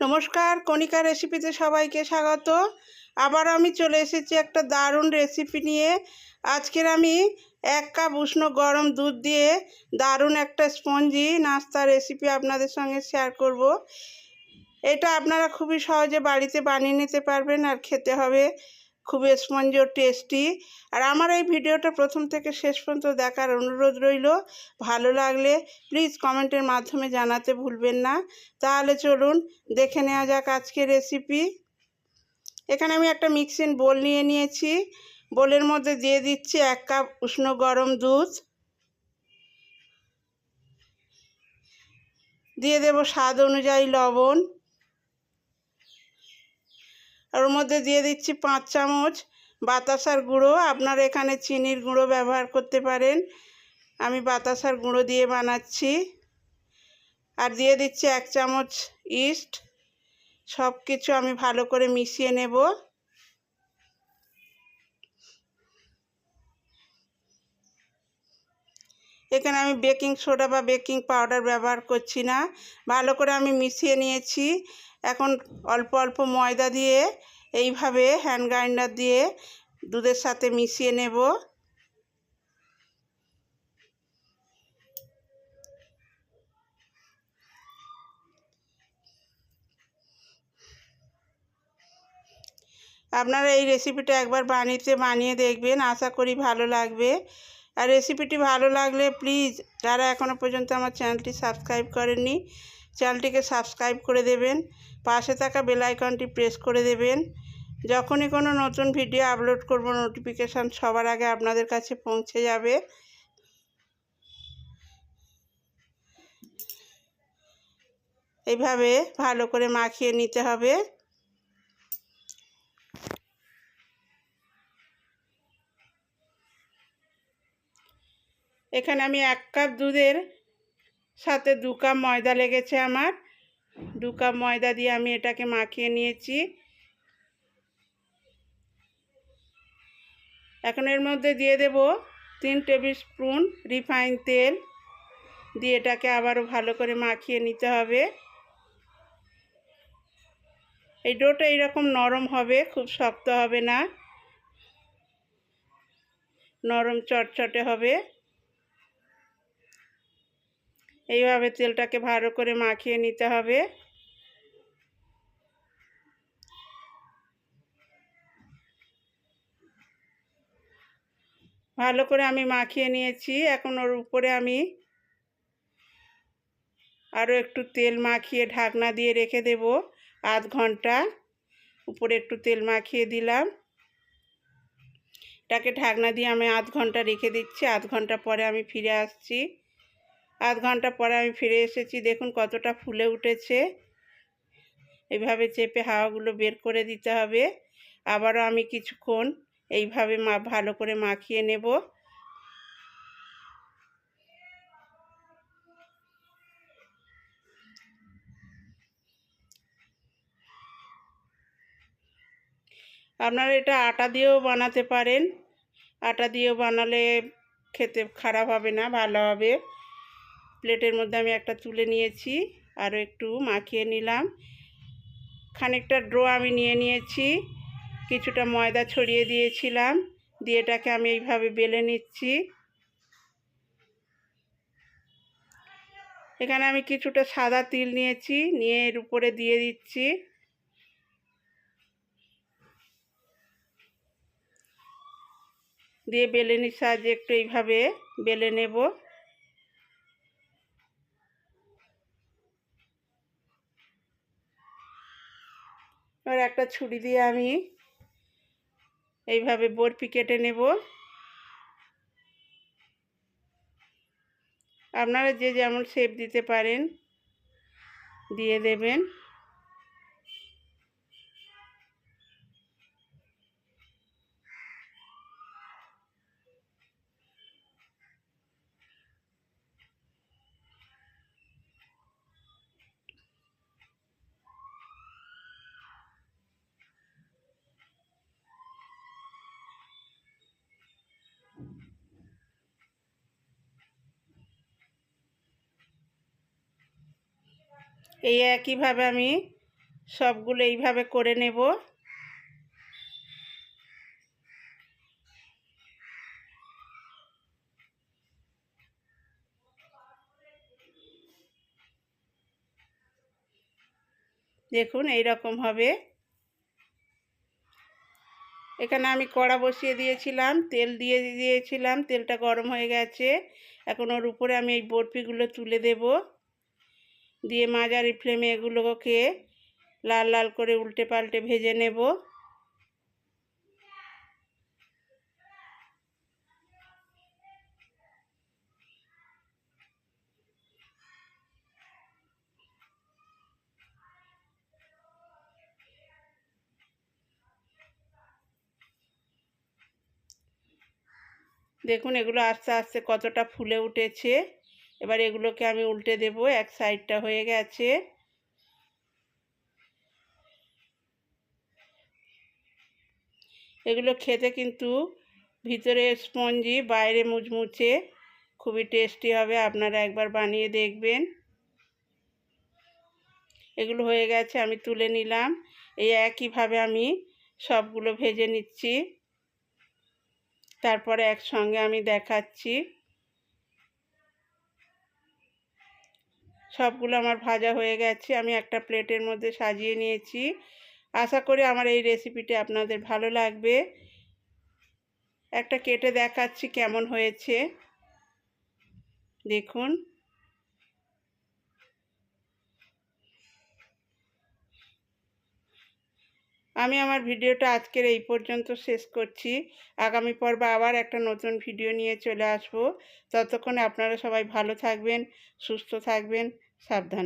নমস্কার, কণিকা রেসিপিতে সবাইকে স্বাগত। আবার আমি চলে এসেছি একটা দারুণ রেসিপি নিয়ে। আজকের আমি এক কাপ উষ্ণ গরম দুধ দিয়ে দারুণ একটা স্পঞ্জি নাস্তা রেসিপি আপনাদের সঙ্গে শেয়ার করব। এটা আপনারা খুবই সহজে বাড়িতে বানিয়ে নিতে পারবেন আর খেতে হবে। খুবই স্পঞ্জি টেস্টি আর আমার এই ভিডিওটা প্রথম থেকে শেষ পর্যন্ত দেখার অনুরোধ রইল। ভালো লাগলে প্লিজ কমেন্টের মাধ্যমে জানাতে ভুলবেন না। তাহলে চলুন দেখে নেওয়া যাক আজকের রেসিপি এখানে আমি একটা মিক্সিং বোল নিয়ে নিয়েছি। বোলের মধ্যে দিয়ে দিচ্ছি এক কাপ উষ্ণ গরম দুধ। দিয়ে দেব স্বাদ অনুযায়ী লবণ। ওর মধ্যে দিয়ে দিচ্ছি পাঁচ চামচ বাতাসার গুঁড়ো। আপনার এখানে চিনির গুঁড়ো ব্যবহার করতে পারেন। আমি বাতাসার গুঁড়ো দিয়ে বানাচ্ছি। আর দিয়ে দিচ্ছি এক চামচ ইস্ট। সব কিছু আমি ভালো করে মিশিয়ে নেব। এখানে আমি বেকিং সোডা বা বেকিং পাউডার ব্যবহার করছি না। ভালো করে আমি মিশিয়ে নিয়েছি। এখন অল্প অল্প ময়দা দিয়ে এইভাবে হ্যান্ড গ্রাইন্ডার দিয়ে দুধের সাথে মিশিয়ে নেব। আপনারা এই রেসিপিটা একবার বানিয়ে বানিয়ে দেখবেন। আশা করি ভালো লাগবে। আর রেসিপিটি ভালো লাগলে প্লিজ যারা এখনও পর্যন্ত আমার চ্যানেলটি সাবস্ক্রাইব করেননি চ্যানেলটিকে সাবস্ক্রাইব করে দেবেন, পাশে থাকা বেল আইকনটি প্রেস করে দেবেন। যখনই কোনো নতুন ভিডিও আপলোড করব নোটিফিকেশান সবার আগে আপনাদের কাছে পৌঁছে যাবে। এইভাবে ভালো করে মাখিয়ে নিতে হবে। এখানে আমি এক কাপ দুধের সাথে দু কাপ ময়দা লেগেছে আমার। দু কাপ ময়দা দিয়ে আমি এটাকে মাখিয়ে নিয়েছি। এখন এর মধ্যে দিয়ে দেব তিন টেবিল স্পুন রিফাইন তেল। দিয়ে এটাকে আবারও ভালো করে মাখিয়ে নিতে হবে। এই ডোটা এইরকম নরম হবে, খুব শক্ত হবে না। নরম চটচটে হবে। এইভাবে তেলটাকে ভালো করে মাখিয়ে নিতে হবে। ভালো করে আমি মাখিয়ে নিয়েছি। এখন ওর উপরে আমি আরও একটু তেল মাখিয়ে ঢাকনা দিয়ে রেখে দেব। আধ ঘণ্টা উপরে একটু তেল মাখিয়ে দিলাম। এটাকে ঢাকনা দিয়ে আমি আধ ঘণ্টা রেখে দিচ্ছি। আধ ঘণ্টা পরে আমি ফিরে আসছি। আধ ঘণ্টা পরে আমি ফিরে এসেছি। দেখুন কতটা ফুলে উঠেছে। এইভাবে চেপে হাওয়াগুলো বের করে দিতে হবে। আবারও আমি কিছুক্ষণ এইভাবে মা, ভালো করে মাখিয়ে নেব। আপনারা এটা আটা দিয়েও বানাতে পারেন। আটা দিয়েও বানালে খেতে খারাপ হবে না, ভালো হবে। প্লেটের মধ্যে আমি একটা তুলে নিয়েছি, আরও একটু মাখিয়ে নিলাম। খানিকটা ড্রো আমি নিয়ে নিয়েছি, কিছুটা ময়দা ছড়িয়ে দিয়েছিলাম, দিয়ে এটাকে আমি এইভাবে বেলে নিচ্ছি। এখানে আমি কিছুটা সাদা তিল নিয়েছি, নিয়ে এর উপরে দিয়ে দিচ্ছি। দিয়ে বেলেনির সাহায্যে একটু এইভাবে বেলে নেব। এবার একটা ছুরি দিয়ে আমি এইভাবে বরফি কেটে নেব। আপনারা যে যেমন শেপ দিতে পারেন, দিয়ে দেবেন। এই একইভাবে আমি সবগুলো এইভাবে করে নেব। দেখুন এই রকম হবে। এখানে আমি কড়া বসিয়ে দিয়েছিলাম, তেল দিয়ে দিয়েছিলাম, তেলটা গরম হয়ে গেছে। এখন ওর উপরে আমি এই বরফিগুলো তুলে দেব। দিয়ে মাঝারি ফ্লেমে এগুলোকে লাল লাল করে উল্টে পাল্টে ভেজে নেব। দেখুন এগুলো আস্তে আস্তে কতটা ফুলে উঠেছে। এবার এগুলোকে আমি উল্টে দেব, এক সাইডটা হয়ে গেছে। এগুলো খেতে কিন্তু ভিতরে স্পঞ্জি, বাইরে মুচমুচে খুবই টেস্টি হবে, আপনারা একবার বানিয়ে দেখবেন। এগুলো হয়ে গেছে, আমি তুলে নিলাম। এই একইভাবে আমি সবগুলো ভেজে নিচ্ছি। তারপরে একসঙ্গে আমি দেখাচ্ছি। সবগুলো আমার ভাজা হয়ে গেছে, আমি একটা প্লেটের মধ্যে সাজিয়ে নিয়েছি। আশা করি আমার এই রেসিপিটি আপনাদের ভালো লাগবে। একটা কেটে দেখাচ্ছি কেমন হয়েছে। দেখুন। আমি আমার ভিডিওটা আজকের এই পর্যন্ত শেষ করছি। আগামী পর্বে আবার একটা নতুন ভিডিও নিয়ে চলে আসব। ততক্ষণে আপনারা সবাই ভালো থাকবেন, সুস্থ থাকবেন। সাবধানে